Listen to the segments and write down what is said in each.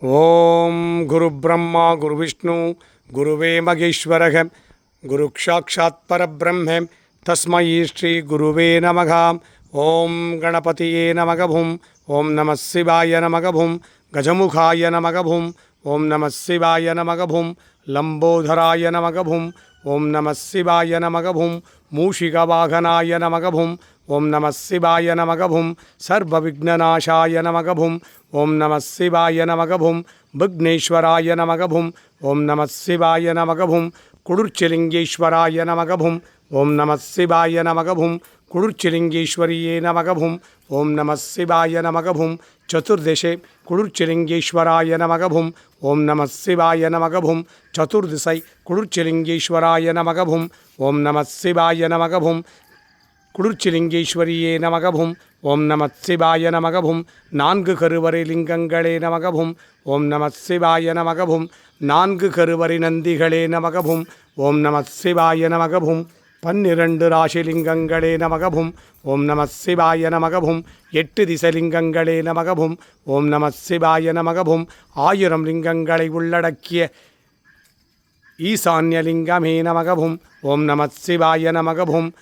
ஓம் குரு பிரம்மா குரு விஷ்ணு குருவே மகேஸ்வரக. குரு சாட்சாத் பரபிரம்ம. தஸ்மை ஸ்ரீ குருவே நமகாம் ஓம் கணபதியே நமகபும் ஓம் நம சிவாய நமகபும் கஜமுகாய நமகபும் ஓம் நம சிவாய நமகபும் லம்போதராய நமகபும் ஓம் நம சிவாய நமகபும் மூஷிகவாகனாய நமகபும் ஓம் நம சிவாய நமகபும் சர்வவிக்னநாசாய நமகபும் ஓம் நம சிவாய நமகபும் விக்னேஸ்வராய நமகபும் ஓம் நம சிவாய நமகபும் குளிர்ச்சிலிங்கேஸ்வராய நமகபும் ஓம் நம சிவாய நமகபும் குளிர்ச்சிலிங்கேஸ்வரியே நமகபும் ஓம் நம சிவாய நமகபும் சதுர்தசே குளிர்ச்சிலிங்கேஸ்வராய நமகபும் ஓம் நம சிவாய நமகபும் சதுர்திசை குளிர்ச்சிலிங்கேஸ்வராய நமகபும் ஓம் நம சிவாய நமகபும் குளிர்ச்சிலிங்கேஸ்வரியே நமகபும். ஓம் நமத் சிவாய நமகபும். நான்கு கருவறை லிங்கங்களே நமகபும். ஓம் நமத் சிவாய நமகபும். நான்கு கருவறை நந்திகளே நமகபும். ஓம் நமத் சிவாய நமகபும். பன்னிரண்டு ராசிலிங்கங்களே நமகபும். ஓம் நம சிவாய நமகபும். எட்டு திசலிங்கங்களே நமகபும். ஓம் நம சிவாய நமகபும். ஆயிரம் லிங்கங்களை உள்ளடக்கிய ஈசான்யலிங்கமே நமகபும். ஓம் நம சிவாய நமகபும்.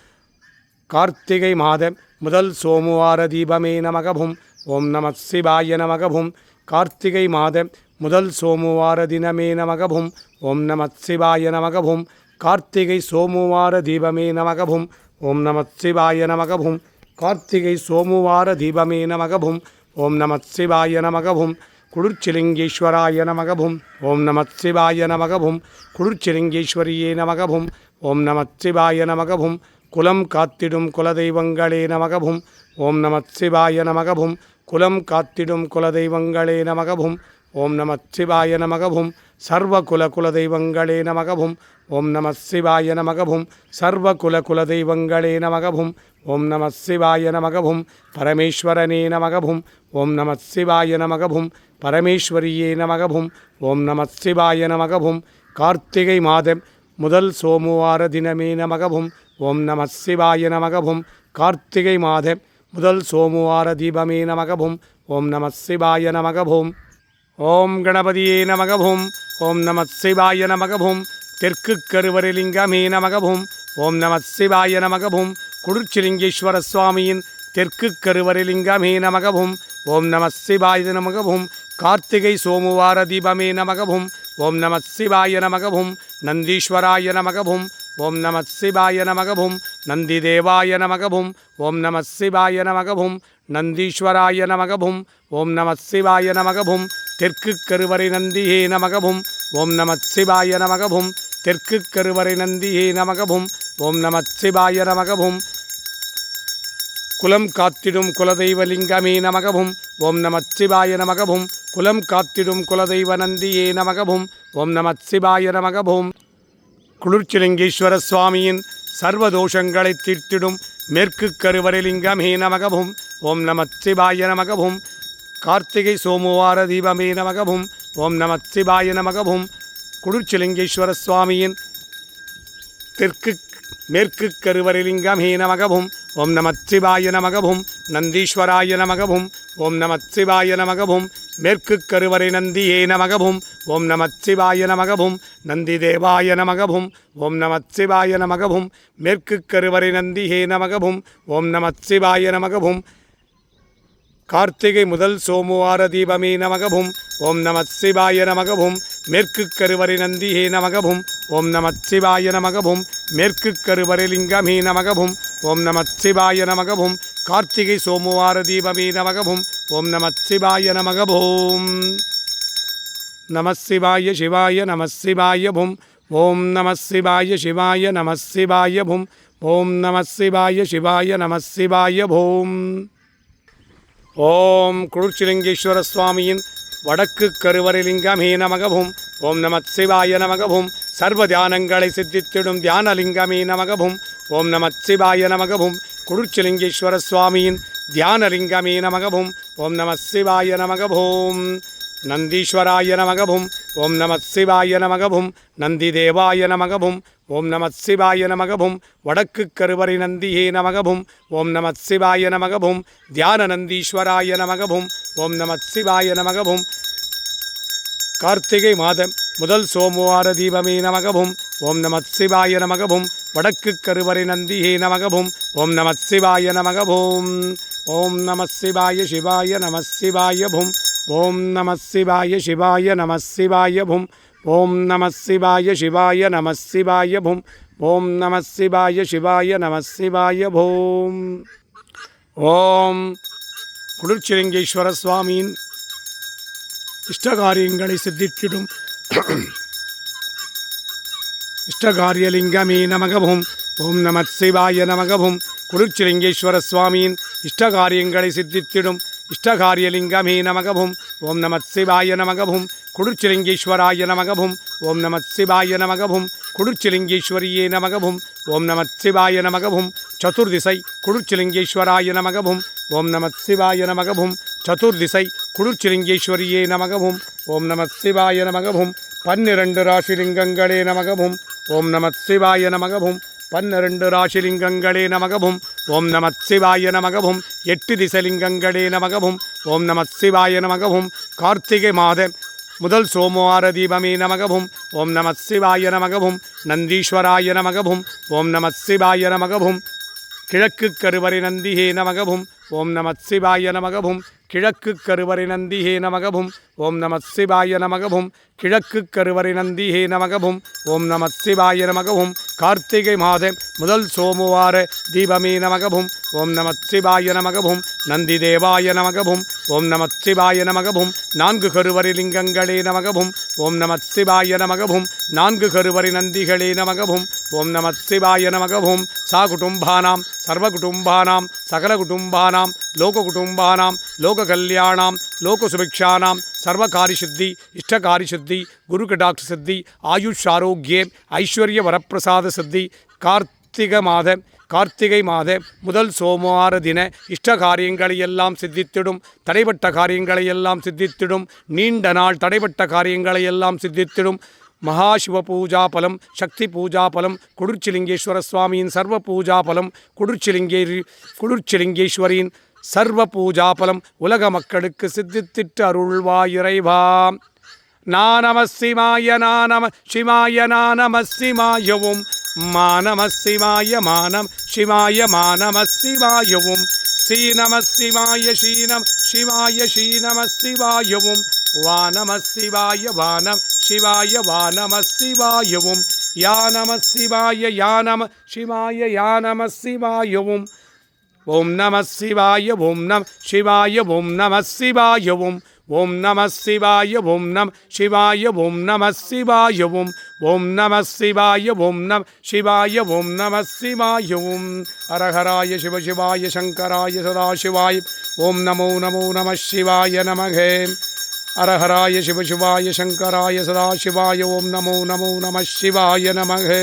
கார்த்திகை மாத முதல் சோமவார தீபமே நமகபும். ஓம் நம சிவாய நமகபும். கார்த்திகை மாத முதல் சோமவார தினமே நமகபும். ஓம் நம சிவாய நமகபும். கார்த்திகை சோமவார தீபமே நமகபும். ஓம் நம சிவாய நமகபும். கார்த்திகை சோமவார தீபமே நமகபும். ஓம் நம சிவாய நமகபும். குளிர்ச்சிலிங்கேஸ்வராய நமகபும். ஓம் நம சிவாய நமகபும். குளிர்ச்சிலிங்கேஸ்வரியே நமகபும். ஓம் நம சிவாய நமகபும். குலம் காத்திடும் குலதெய்வங்களே நமகபும். ஓம் நமத் சிவாய நமகபும். குலம் காத்திடும் குலதெய்வங்களே நமகபும். ஓம் நமத் சிவாய நமகபும். சர்வகுல குலதெய்வங்களே நமகபும். ஓம் நம சிவாய நமகபும். சர்வகுல குலதெய்வங்களே நமகபும். ஓம் நம சிவாய நமகபும். பரமேஸ்வரனே நமகபும். ஓம் நம சிவாய நமகபும். பரமேஸ்வரியே நமகபும். ஓம் நம சிவாய நமகபும். கார்த்திகை மாதம் முதல் சோமவார தினமே நமகபும். ஓம் நம சிவாய நமகவும் கார்த்திகை மாத முதல் சோமவார தீபமே நமகவும் ஓம் நம சிவாய நமகவும் ஓம் கணபதியே நமகவும் ஓம் நம சிவாய நமகவும் தெற்கு கருவரலிங்கமே நமகவும் ஓம் நம சிவாய நமகவும் குளிர்ச்சிலிங்கேஸ்வர சுவாமியின் தெற்கு கருவரலிங்கமே நமகவும் ஓம் நம சிவாய நமகவும் கார்த்திகை சோமுவார தீபமே நமகவும் ஓம் நம சிவாய நமகவும் நந்தீஸ்வராய நமகவும் ஓம் நம சிவாய நமகபும். நந்தி தேவாய நமகபும். ஓம் நம சிவாய நமகபும். நந்தீஸ்வராய நமகபும். ஓம் நம சிவாய நமகபும். தெற்கு கருவறை நந்தியே நமகபும். ஓம் நம சிவாய நமகபும். தெற்கு கருவறை நந்தியே நமகபும். ஓம் நம சிவாய நமகபும். குலம் காத்திடும் குலதெய்வலிங்கமே நமகவும் ஓம் நம சிவாய நமகவும் குலம் காத்திடும் குலதெய்வ நந்தியே நமகவும் ஓம் நம சிவாய நமகவும் குளிர்ச்சிலிங்கேஸ்வர சுவாமியின் சர்வதோஷங்களை தீர்த்திடும் மேற்கு கருவறைலிங்கமே நமகவும் ஓம் நம சிவாய நமகவும் கார்த்திகை சோமவார தீபமே நமகவும் ஓம் நம சிவாய நமகவும் குளிர்ச்சிலிங்கேஸ்வர சுவாமியின் தெற்கு மேற்கு கருவறைலிங்கமே நமகவும் ஓம் நம சிவாய நமகவும் நந்தீஸ்வராய நமகவும் ஓம் நம சிவாய நமகவும் மேற்கு கருவறை நந்தியே நமகபும் ஓம் நமச்சிவாய நமகபும் நந்தி தேவாய நமகபும் ஓம் நமச்சிவாய நமகபும் மேற்கு கருவறை நந்தியே நமகபும் ஓம் நமச்சிவாய நமகபும் கார்த்திகை முதல் சோமவார தீபமே நமகபும் ஓம் நமச்சிவாய நமகபும் மேற்கு கருவறை நந்தியே நமகபும் ஓம் நமச்சிவாய நமகபும் மேற்கு கருவறை லிங்கமே நமகபும் ஓம் நமச்சிவாய நமகபும் கார்த்திகை சோமவார தீபமே நமகவும் ஓம் நமசிவாய நமகபோம் நமசிவாய சிவாய சிவாய பும் ஓம் நமசிவாய சிவாய சிவாய பும் ஓம் நமசிவாய சிவாய சிவாய பூம் ஓம் குளிர்ச்சிலிங்கேஸ்வர சுவாமியின் வடக்கு கருவறைலிங்கமே நமகவும் ஓம் நமசிவாய நமகவும் சர்வ தியானங்களை சித்தித்திடும் தியானலிங்கமே நமகவும் ஓம் நமசிவாய நமகவும் குருச்சிலிங்கேஸ்வர சுவாமியின் தியானலிங்கமே நமகவும் ஓம் நம சிவாய நமகவும் நந்தீஸ்வராய நமகவும் ஓம் நம சிவாய நமகவும் நந்தி தேவாய நமகவும் ஓம் நம சிவாய நமகவும் வடக்கு கருவறை நந்தியே நமகவும் ஓம் நம சிவாய நமகவும் தியான நந்தீஸ்வராய நமகவும் ஓம் நம சிவாய நமகவும் கார்த்திகை மாதம். முதல் சோமவார தீபமே நமகவும் ஓம் நமத் சிவாய நமகவும் வடக்கு கருவறை நந்தியே நமகவும் ஓம் நமத் சிவாய நமகவும் ஓம் நம சிவாய சிவாய நம சிவாய பும் ஓம் நம சிவாய சிவாய நம சிவாய பும் ஓம் நம சிவாய சிவாய நம சிவாய பும் ஓம் நம சிவாய சிவாய நம சிவாய பூம் ஓம் குளிர்ச்சிலிங்கேஸ்வர சுவாமியின் இஷ்டகாரியங்களை சித்தித்திடும் இஷ்டகாரியலிங்கமே நமகபும். ஓம் நமத் சிவாய நமகபும். குருச்சிலிங்கேஸ்வர சுவாமியின் இஷ்டகாரியங்களை சித்தித்திடும் இஷ்டகாரியலிங்கமே நமகபும். ஓம் நமத் சிவாய நமகபும். குடுச்சிலிங்கேஸ்வராய நமகபும். ஓம் நமத் சிவாய நமகபும். குடுச்சிலிங்கேஸ்வரியே நமகபும். ஓம் நமத் சிவாய நமகபும். சதுர்திசை குடுச்சிலிங்கேஸ்வராய நமகபும். ஓம் நமத் சிவாய நமகபும். சதுர்திசை குடுச்சிலிங்கேஸ்வரியே நமகபும். ஓம் நமத் சிவாய நமகபும். பன்னிரண்டு ராசிலிங்கங்களே நமகவும். ஓம் நமத் சிவாய நமகவும். பன்னிரண்டு ராசிலிங்கங்களே நமகவும். ஓம் நமத் சிவாய நமகவும். எட்டு திசலிங்கங்களே நமகவும். ஓம் நமத் சிவாய நமகவும். கார்த்திகை மாத முதல் சோமவார தீபமே நமகவும். ஓம் நம சிவாய நமகவும். நந்தீஸ்வராய நமகவும். ஓம் நம சிவாய நமகவும். கிழக்கு கருவறை நந்தியே நமகவும். ஓம் நம நமகபும். கிழக்கு கருவறை நந்திஹே நமகபும். ஓம் நம நமகபும். கிழக்கு கருவறை நந்திஹே நமகபும். ஓம் நம நமகபும். கார்த்திகை மாத முதல் சோமவார தீபமே நமகபும். ஓம் நம நமகபும். நமகவும் நந்தி தேவாய நமகவும் ஓம் நம நமகபும். நான்கு கருவறி லிங்கங்களே நமகபும். ஓம் நம நமகபும். நான்கு கருவறி நந்திகளே நமகபும். ஓம் நம நமகபும். நமகவும் சா குடும்பானாம் சர்வ குடும்பானாம் சகல குடும்பானாம் லோக குடும்பானாம் லோக கல்யாணாம் லோக சுபிக்ஷானாம் சர்வகாரி சித்தி இஷ்டகாரி சித்தி குரு கடாட்ச சித்தி ஆயுஷ் ஆரோக்கியம் ஐஸ்வர்ய வரப்பிரசாத சித்தி கார்த்திக மாத கார்த்திகை மாத முதல் சோமவார தின இஷ்ட காரியங்களை எல்லாம் சித்தித்திடும் தடைப்பட்ட காரியங்களை எல்லாம் சித்தித்திடும் நீண்ட நாள் தடைப்பட்ட காரியங்களை எல்லாம் சித்தித்திடும் மகாசிவ பூஜா பலம் சக்தி பூஜா பலம் குளிர்ச்சிலிங்கேஸ்வர சுவாமியின் சர்வ பூஜா பலம் குளிர்ச்சிலிங்கே குளிர்ச்சிலிங்கேஸ்வரியின் சர்வ பூஜா பலம் உலக மக்களுக்கு சித்தித்திட்டு அருள்வாயிறைவா. நானம சிவாய நானம சிவாய நானம சிவாயவும் மானமசிவாய மானம் சிவாய மானமசிவாயவும் சிவாயவும் ஸ்ரீநம சிவாய ஸ்ரீனம் சிவாய ஸ்ரீநம சிவாயவும் வானம் சிவாய வானமசிவாயவும் யானமசிவாய யானம சிவாய யானமசிவாயவும் ஓம் நம சிவாய ஓம் நம் சிவாய ஓம் நம சிவாயவும் ஓம் நம சிவாய ஓம் நம் சிவாய ஓம் நம சிவாய ஓம் ஓம் நம சிவாய ஓம் நம் சிவாய ஓம் நம சிவாய ஓம். அரஹராய சிவசிவாய சங்கராய சதாசிவாய் ஓம் நமோ நமோ நம சிவாய நமகே. அரஹராய சிவசிவாய சங்கராய சதாசிவாய ஓம் நமோ நமோ நம சிவாய நமகே.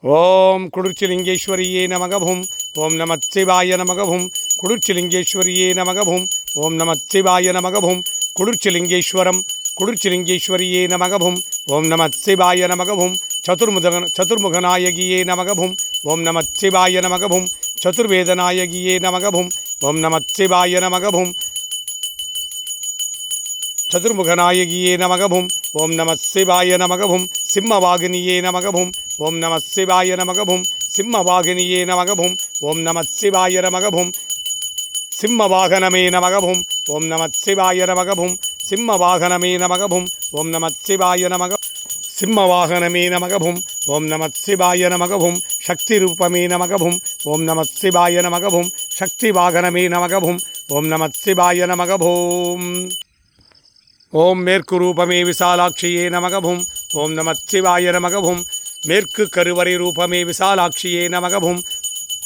ஓம் குளிர்ச்சிலிங்கேஸ்வரியே நமகவும் ஓம் நம சிவாய நமகவும் குளிர்ச்சிலிங்கேஸ்வரியே நமகவும் ஓம் நம சிவாய நமகவும் குளிர்ச்சிலிங்கேஸ்வரம் குளிர்ச்சிலிங்கேஸ்வரியே நமகவும் ஓம் நம சிவாய நமகவும் சதுர்முக சதுர்முகநாயகியே நமகவும் ஓம் நம சிவாய நமகவும் சதுர்வேதநாயகியே நமகவும் ஓம் நம சிவாய நமகவும் சதுர்முகநாயகியே நமகவும் ஓம் நம சிவாய நமகவும் சிம்மவாகினியே நமகவும் ஓம் நம சிவாய நமகவும் சிம்மவாகினியே நமகவும் ஓம் நம சிவாய நமகவும் சிம்மவாகனமே நமகபும். ஓம் நமத் சிவாய நமகவும் சிம்மவாகனமே நமகபும். ஓம் நமத் சிவாய நமக சிம்மவாகனமே நமகபும். ஓம் நமத் சிவாய நமகபும். சக்தி ரூபமே நமகபும். ஓம் நமத் சிவாய நமகபும். சக்தி வாகனமே நமகபும். ஓம் நமத் சிவாய நமகபோம். ஓம் மேற்கு ரூபமே விசாலாட்சியே நமகபும். ஓம் நமத் சிவாய நமகபும். மேற்கு கருவறை ரூபமே விசாலாட்சியே நமகபும்.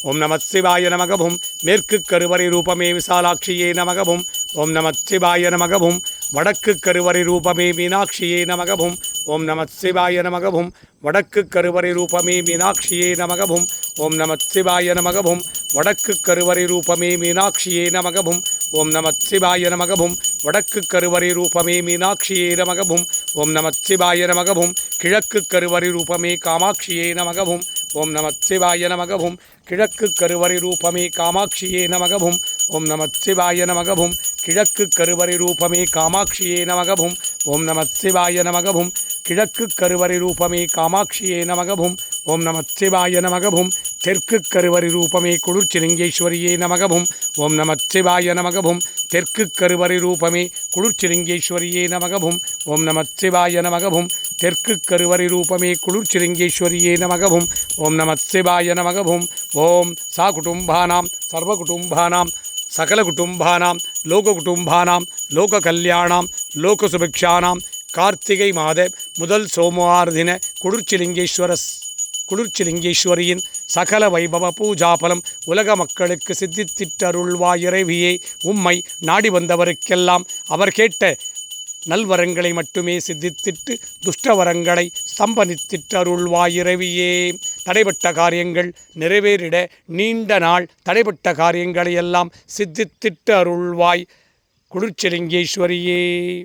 ஓம் நம சிவாய நமகவும் மேற்கு கருவறை ரூபமே விசாலாட்சியே நமகவும் ஓம் நம சிவாய நமகவும் வடக்கு கருவறை ரூபமே மீனாட்சியே நமகவும் ஓம் நம சிவாய நமகவும் வடக்கு கருவறை ரூபமே மீனாட்சியே நமகவும் ஓம் நம சிவாய நமகவும் வடக்கு கருவறை ரூபமே மீனாட்சியே நமகவும் ஓம் நம சிவாய நமகவும் வடக்கு கருவறை ரூபமே மீனாட்சியே நமகவும் ஓம் நம சிவாய நமகவும் கிழக்கு கருவறை ரூபமே காமாட்சியே நமகவும் ஓம் நம சிவாய நமகவும் கிழக்கு கருவறை ரூபமே காமாட்சியே நமகபும். ஓம் நம சிவாய நமகவும் கிழக்கு கருவறை ரூபமே காமாட்சியே நமகபும். ஓம் நம சிவாய நமகவும் கிழக்கு கருவறை ரூபமே காமாட்சியே நமகபும். ஓம் நம சிவாய நமகவும் தெற்கு கருவறை ரூபமே குளிர்ச்சிலிங்கேஸ்வரியே நமகபும். ஓம் நம சிவாய நமகவும் தெற்கு கருவறை ரூபமே குளிர்ச்சிலிங்கேஸ்வரியே நமகபும். ஓம் நம சிவாய நமகவும் தெற்கு கருவறை ரூபமே குளிர்ச்சிலிங்கேஸ்வரியே நமகவும். ஓம் நம சிவாய நமகவும். ஓம் சா குடும்பானாம் சர்வ குடும்பானாம் சகல குடும்பானாம் லோக குடும்பானாம் லோக கல்யாணாம் லோக சுபிக்ஷானாம் கார்த்திகை மாத முதல் சோமவார தின குளிர்ச்சிலிங்கேஸ்வர குளிர்ச்சிலிங்கேஸ்வரியின் சகல வைபவ பூஜாபலம் உலக மக்களுக்கு சித்தித்திட்டருள்வாயிறவியே. உம்மை நாடி வந்தவருக்கெல்லாம் அவர் கேட்ட நல்வரங்களை மட்டுமே சித்தித்திட்டு துஷ்டவரங்களை ஸ்தம்பனித்திட்டருள்வாய் இறைவியே தடைப்பட்ட காரியங்கள் நிறைவேறிட நீண்ட நாள் தடைப்பட்ட காரியங்களை எல்லாம் சித்தித்திட்டு அருள்வாய் குளிர்ச்சிலிங்கேஸ்வரியே.